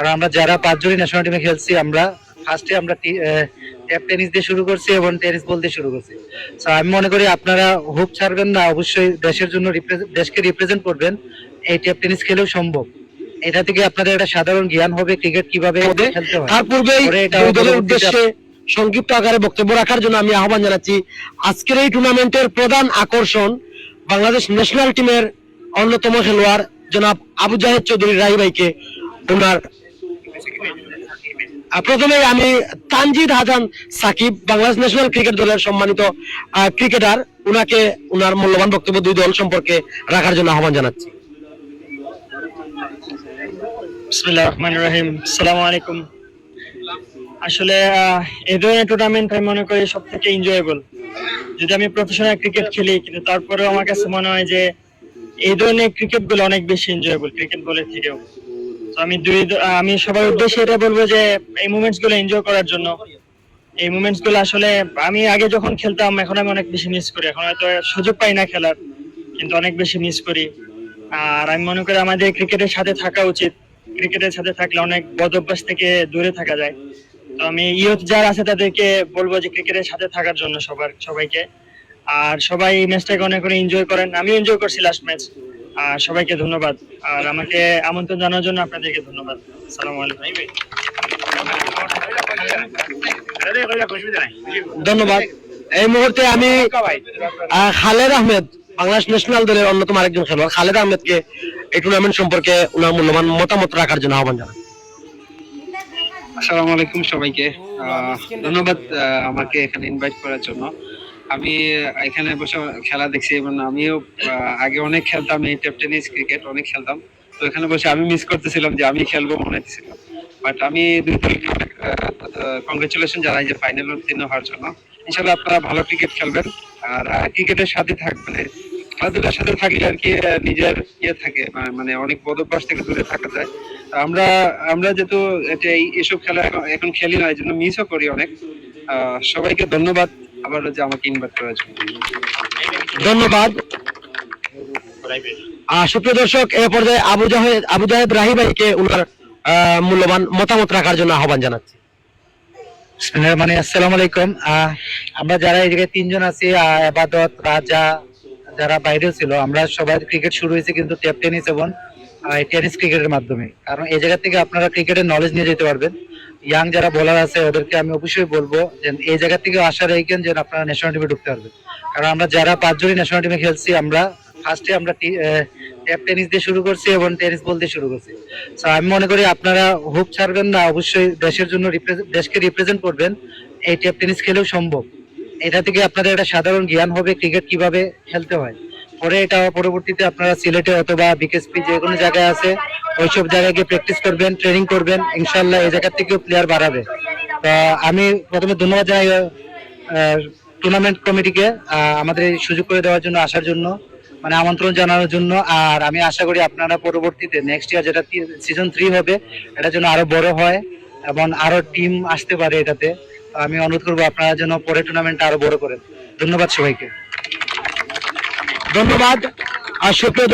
কারণ আমরা যারা পাঁচজনই ন্যাশনাল টিমে খেলছি আমরা ফার্স্টে আমরা ট্যাপ টেনিস দিয়ে শুরু করছি এবং টেনিস বল দিয়ে শুরু করছি। তো আমি মনে করি আপনারা হুপ ছাড়বেন না অবশ্যই দেশের জন্য দেশকে রিপ্রেজেন্ট করবেন। এই ট্যাপ টেনিস খেলেও সম্ভব। এটা থেকে আপনাদের একটা সাধারণ জ্ঞান হবে ক্রিকেট কীভাবে খেলতে হয়। তার পূর্বেই দলের উদ্দেশ্যে সংক্ষিপ্ত আকারে বক্তব্য রাখার জন্য আমি আহ্বান জানাচ্ছি। আজকের এই টুর্নামেন্টের প্রধান আকর্ষণ বাংলাদেশ ন্যাশনাল টিমের অন্যতম খেলোয়াড় জনাব আবু জাহেদ চৌধুরী রাহি ভাইকে ওনার আহ, প্রথমেই আমি তানজিদ হাসান সাকিব বাংলাদেশ ন্যাশনাল ক্রিকেট দলের সম্মানিত ক্রিকেটার উনাকে উনার মূল্যবান বক্তব্য দুই দল সম্পর্কে রাখার জন্য আহ্বান জানাচ্ছি। আলাইকুম। আসলে এই ধরনের টুর্নামেন্ট আমি মনে করি সব থেকে এনজয়েবল যদি আমি প্রফেশনাল ক্রিকেট খেলি কিন্তু তারপরেও আমার কাছে মনে হয় যে এই ধরনের ক্রিকেটগুলো অনেক বেশি এনজয়েবল ক্রিকেট বলের থেকেও। আমি দুই, আমি সবার উদ্দেশ্যে এটা বলব যে এই মুমেন্টসগুলো এনজয় করার জন্য। এই মুমেন্টসগুলো আসলে আমি আগে যখন খেলতাম, এখন আমি অনেক বেশি মিস করি। এখন হয়তো সুযোগ পাই না খেলার, কিন্তু অনেক বেশি মিস করি। আর আমি মনে করি আমাদের ক্রিকেটের সাথে থাকা উচিত। ক্রিকেটের সাথে থাকলে অনেক বদ অভ্যাস থেকে দূরে থাকা যায়। তো আমি ইয়ুথ যারা আছে তাদেরকে বলব যে ক্রিকেটের সাথে থাকার জন্য সবার, সবাইকে। আর সবাই ম্যাচটাকে অনেক করে এনজয় করেন। আমি এনজয় করছি লাস্ট ম্যাচ সবাইকে ধন্যবাদ। আর আমাকে আমন্ত্রণ জানার জন্য আপনাদেরকে ধন্যবাদ। সালাম আলাইকুম। ধন্যবাদ। এই মুহূর্তে আমি খালেদ আহমেদ বাংলাদেশ ন্যাশনাল দলের অন্যতম আরেকজন খেলোয়াড় খালেদ আহমেদকে এই টুর্নামেন্ট সম্পর্কে ওনার মূল্যবান মতামত রাখার জন্য আহ্বান জানাই। আসসালামু আলাইকুম সবাইকে। আহ, ধন্যবাদ আমাকে এখানে ইনভাইট করার জন্য। আমি এখানে বসে খেলা দেখছি এবং আমিও আগে অনেক খেলতাম, এই টেপ টেনিস ক্রিকেট অনেক খেলতাম। তো এখানে বসে আমি মিস করতেছিলাম যে আমি খেলব মনে হচ্ছিল বাট আমি দুই দলকে কংগ্রেচুলেশন জানাই যে ফাইনাল উত্তীর্ণ হওয়ার জন্য। ইনশাল্লাহ আপনারা ভালো ক্রিকেট খেলবেন। আর ক্রিকেটের সাথে থাকবেন খেলাধুলার সাথে থাকলে আর কি নিজের ইয়ে থাকে মানে অনেক বদভ্যাস থেকে দূরে থাকা যায়। আমরা আমরা যেহেতু এসব খেলা এখন- খেলি না, এই জন্য মিসও করি অনেক। সবাইকে ধন্যবাদ। আবার যে আমাকে ইনভাইট করার জন্য। ধন্যবাদ। আহ, সুপ্রিয় দর্শক এ পর্যায়ে আবু জাহেদ আবু জাহেদ রাহি ভাইকে ওনার আহ, মূল্যবান মতামত রাখার জন্য আহ্বান জানাচ্ছি। রহমানির আসসালামু আলাইকুম। আহ, আমরা যারা এই জায়গায় তিনজন আছি আহ, আবাদত রাজা যারা বাইরে ছিল আমরা সবাই ক্রিকেট শুরু হয়েছে কিন্তু টেপ টেনিস এবং টেনিস ক্রিকেটের মাধ্যমে। কারণ এই জায়গা থেকে আপনারা ক্রিকেটের নলেজ নিয়ে যেতে পারবেন। ইয়াং যারা বোলার আছে, ওদেরকে আমি অবশ্যই বলব যে এই জায়গা থেকে আশা রেখেন যে আপনারা ন্যাশনাল টিমে ঢুকতে পারবেন। কারণ আমরা যারা পাঁচজনই ন্যাশনাল টিমে খেলছি, আমরা ফার্স্টে আমরা ট্যাপ টেনিস দিয়ে শুরু করছি এবং টেনিস বল দিয়ে শুরু করছি। তো আমি মনে করি আপনারা হুপ ছাড়বেন না, অবশ্যই দেশের জন্য দেশকে রিপ্রেজেন্ট করবেন। এই ট্যাপ টেনিস খেলেও সম্ভব। এটা থেকে আপনাদের একটা সাধারণ জ্ঞান হবে ক্রিকেট কীভাবে খেলতে হয়। পরে এটা পরবর্তীতে আপনারা সিলেটে অথবা বিকেএসপি যে কোনো জায়গায় আছে, ওইসব জায়গায় গিয়ে প্র্যাকটিস করবেন ট্রেনিং করবেন ইনশাল্লাহ এই জায়গা থেকেও প্লেয়ার বাড়াবে। তা আমি প্রথমে ধন্যবাদ জানাই টুর্নামেন্ট কমিটিকে আমাদের এই সুযোগ করে দেওয়ার জন্য, আসার জন্য মানে আমন্ত্রণ জানানোর জন্য, আর আমি আশা করি আপনারা পরবর্তীতে নেক্সট ইয়ার যেটা সিজন থ্রি হবে এটা জন্য আরও বড় হয়, এবং আরও টিম আসতে পারে এটাতে। আমি অনুরোধ করব আপনারা যেন পরে টুর্নামেন্ট আরও বড় করেন। ধন্যবাদ সবাইকে। ধন্যবাদ। আর সুপ্রিয়